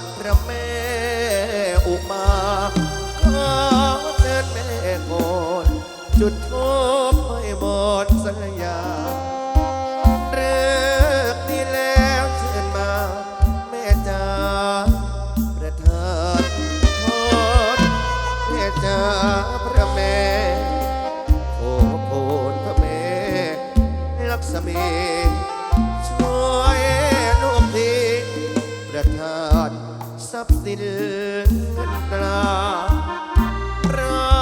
ดพระแม่อุมาขอเชิญแม่ก่อนจุดธูปให้หมดสัญญาเลิงที่แล้วเชิญมา แม่จ๋าประทานอดแม่จ๋าพระแม่โอ้โหพระแม่ลักษมีช่วยลูกทีประทาน ทรัพย์สินเงินตราร้อ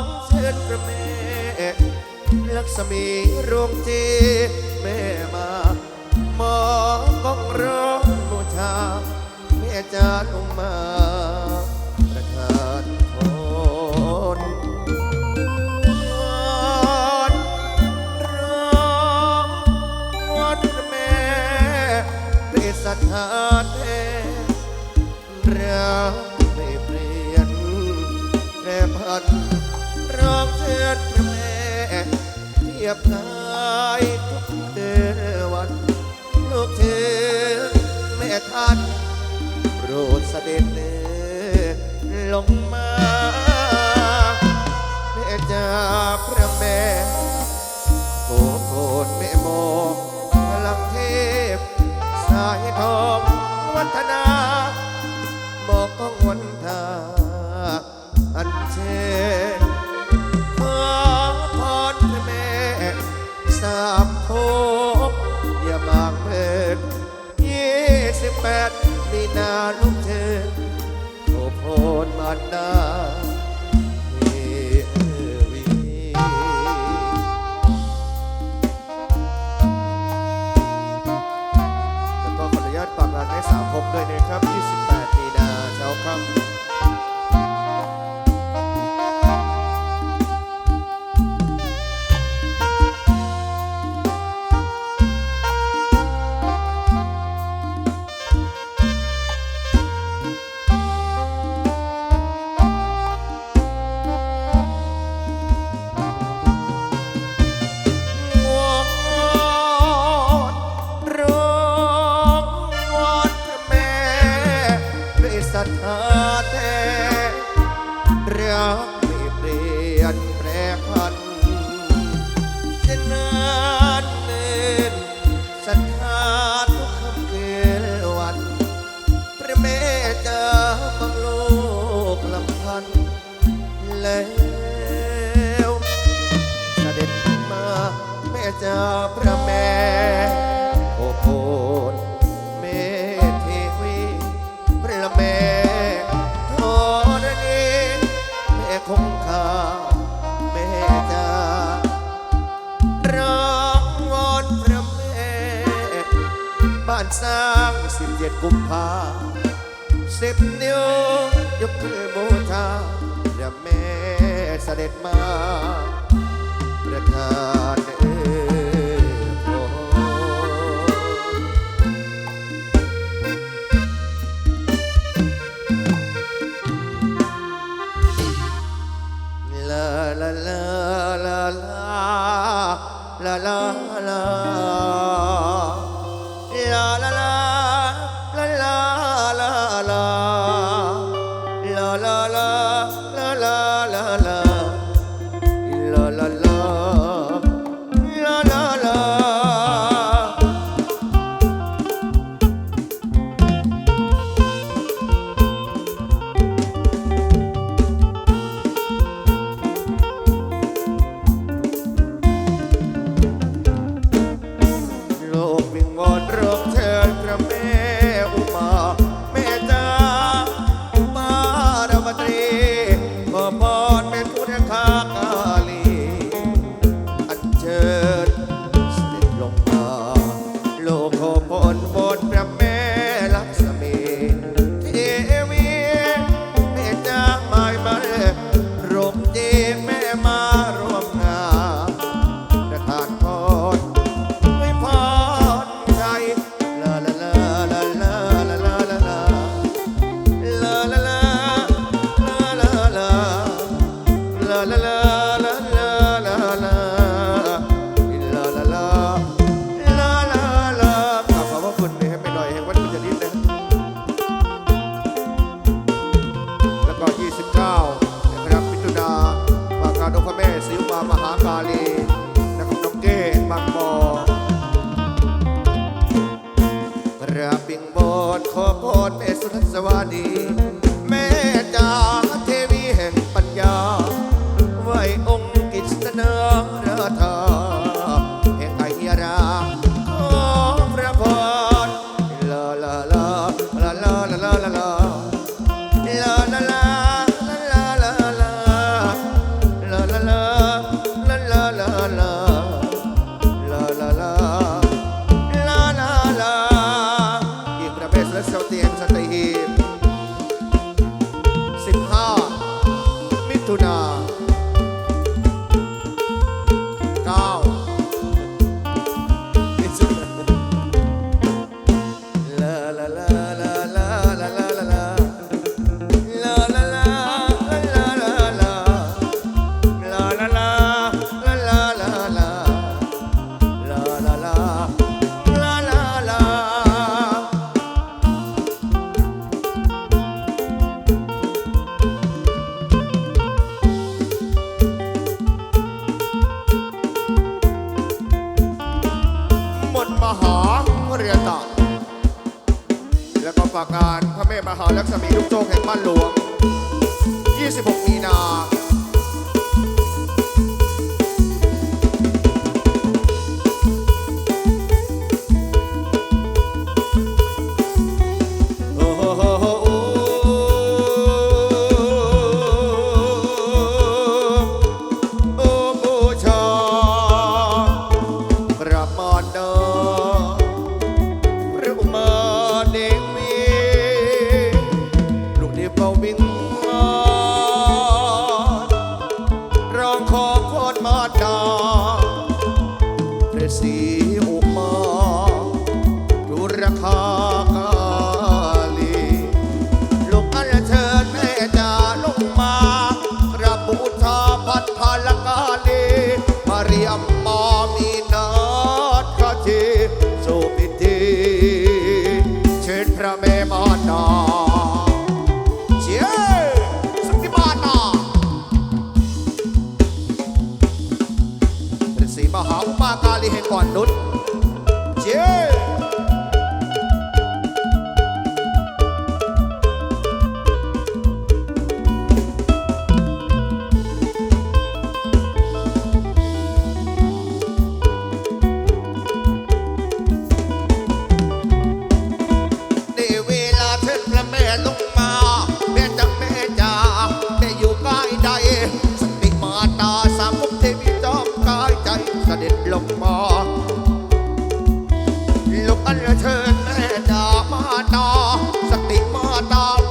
งเชิญพระแม่ลักษมีรวงจีแม่มามองกองร้องบูชาแม่จานุมาประทานพรร้องวันแม่เป็นสัทธา รัไม่เปลี่ยนแปรพันร้องเชิญพระแม่เทียบกายทุกเทวันลูกเธอแม่ท่านโปรดเสด็จเดินลงมาแม่จ้าพระแม่โอ้โหแม่โมพลังเทพ สายทองวัฒนา one time. รัก ดกุมภาสิบนิ้วยกขึ้นบูชาเรียกแม่เสด็จมาประทาน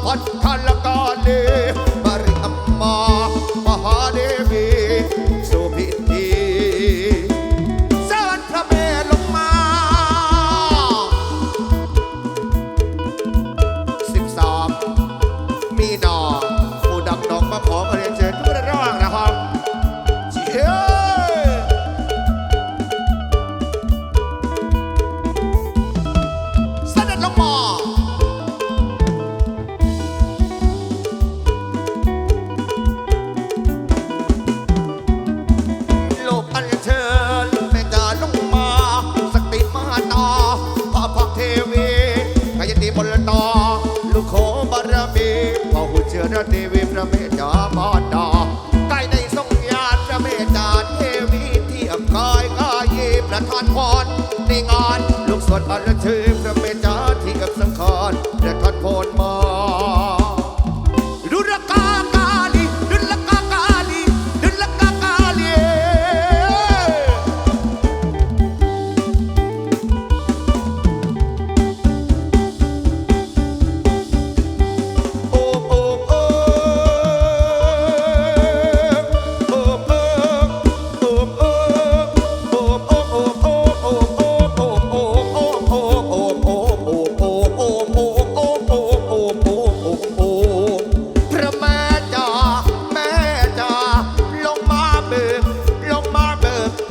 হটকাল ระเทวีพระเมตตาบอดดอใกล้ได้ทรงญาณพระเมตตาเทวีเทียบกายกายีประทานพรในงาน ลูกสวดอรเชิญพระเมตตาเที่กับสังขารประทานพรมา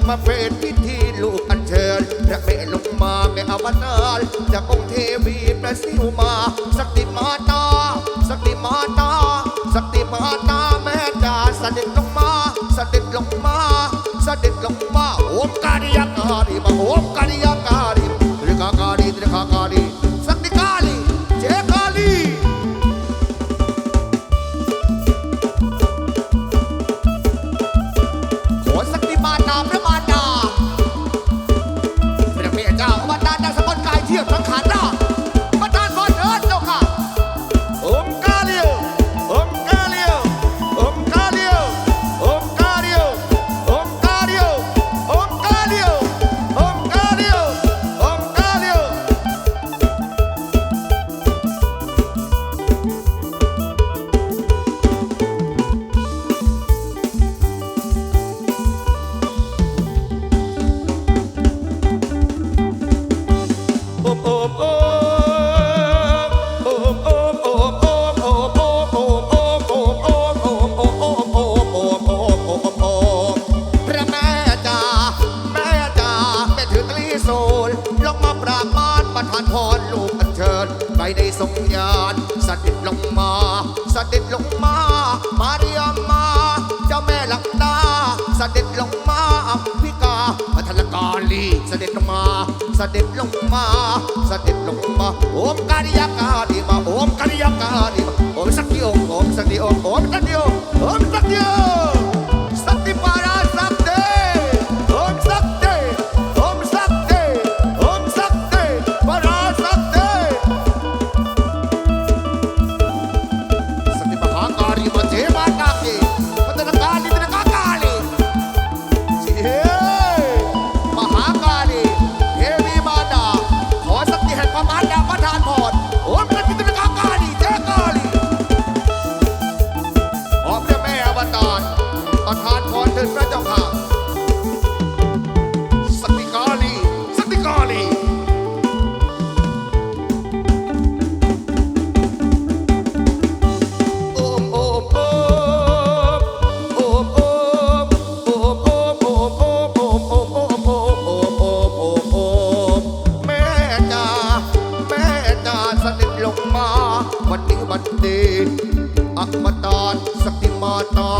มาเป็นพิธีลูกอัญเชิญพระเมลงมาแม่อาวตาลจากองค์เทวีประสิวมาสักติมาตาสักติมาตาสักติมาตาแม่จ่าเสด็จลงมาเสด็จลงมาเสด็จลงมาโอมกาดิยาการิมาโอมกาดิยาการ ญาณสด็จลงมาเสด็จลงมา มาเรียมมาเจ้าแม่หลักตาเสด็จลงมาพิกาพัทลกาลีเสด็จลงมาเสด็จลงมาเสด็จลงมาโอมกาลิยากาดีมาโอมกาลิยากาดีมาโอมสักดิโอมโอมสักดิโอมโอมสักดิโอมโอมสักดิโอ สักดิมาตา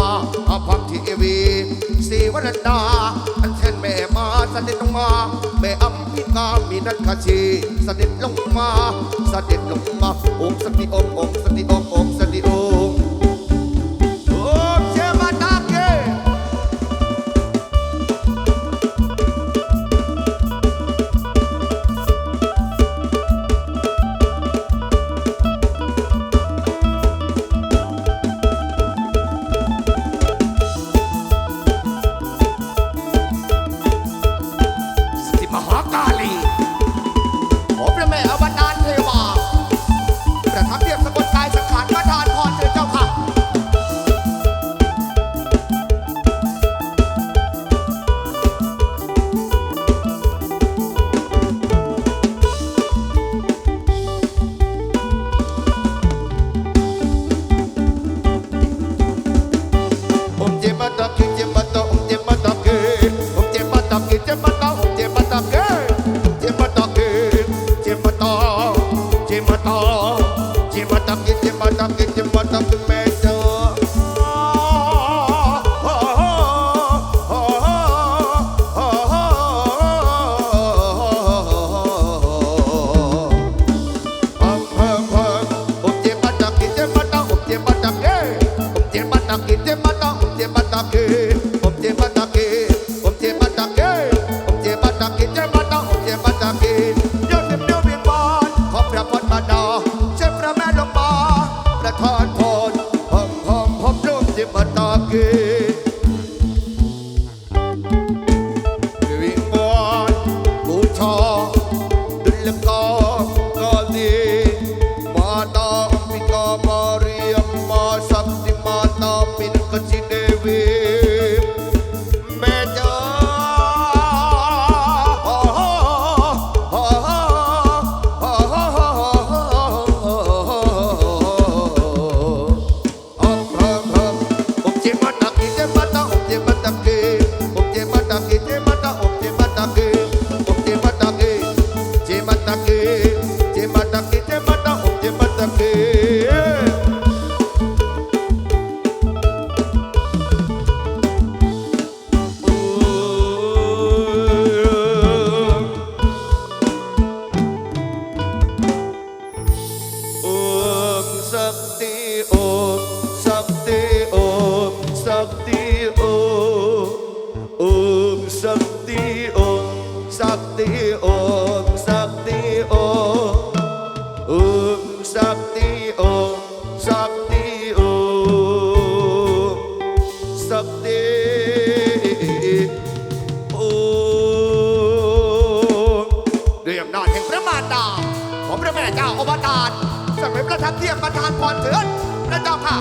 อาพักทีวีสีวรนาอันเช่นแม่มาสนิทลงมา แม่อัมพิกามีนักขชีสนิทลงมาสนิทลงมาองค์สนิทองค์องค์สนิทองค์องค์ เทียบประธานพรเถิดพระเจ้าค่ะ